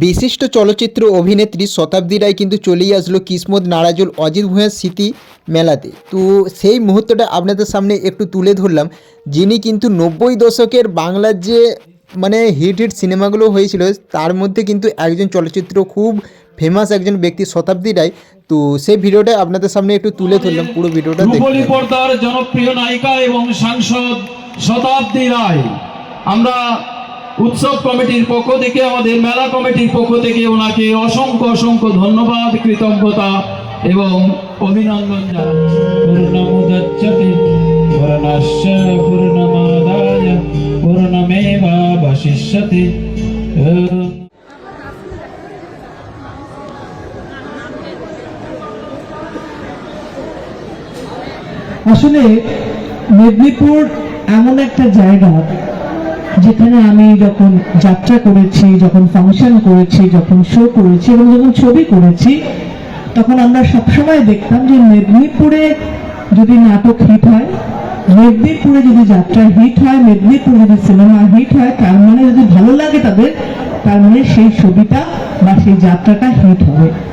বিশিষ্ট চলচ্চিত্র অভিনেত্রী শতাব্দী রায় কিন্তু চলেই আসলো কিসমত নারাজুল অজিত ভূঁইয়ার স্মৃতি মেলাতে। তো সেই মুহূর্তটা আপনাদের সামনে একটু তুলে ধরলাম যিনি কিন্তু নব্বই দশকের বাংলার যে মানে হিট হিট সিনেমাগুলো হয়েছিল তার মধ্যে কিন্তু একজন চলচ্চিত্র খুব ফেমাস একজন ব্যক্তি শতাব্দী রায়। তো সেই ভিডিওটা আপনাদের সামনে একটু তুলে ধরলাম পুরো ভিডিওটা পর্দার জনপ্রিয় নায়িকা এবং সাংসদ শতাব্দী রায়। আমরা উৎসব কমিটির পক্ষ থেকে, আমাদের মেলা কমিটির পক্ষ থেকে ওনাকে অসংখ্য অসংখ্য ধন্যবাদ, কৃতজ্ঞতা এবং অভিনন্দন ওম আসলে মেদিনীপুর এমন একটা জায়গা যেখানে আমি যখন যাত্রা করেছি, যখন ফাংশন করেছি, যখন শো করেছি এবং যখন ছবি করেছি, তখন আমরা সবসময় দেখতাম যে মেদিনীপুরে যদি নাটক হিট হয়, মেদিনীপুরে যদি যাত্রা হিট হয়, মেদিনীপুরে যদি সিনেমা হিট হয়, তার মানে যদি ভালো লাগে তাদের, তার মানে সেই ছবিটা বা সেই যাত্রাটা হিট হবে।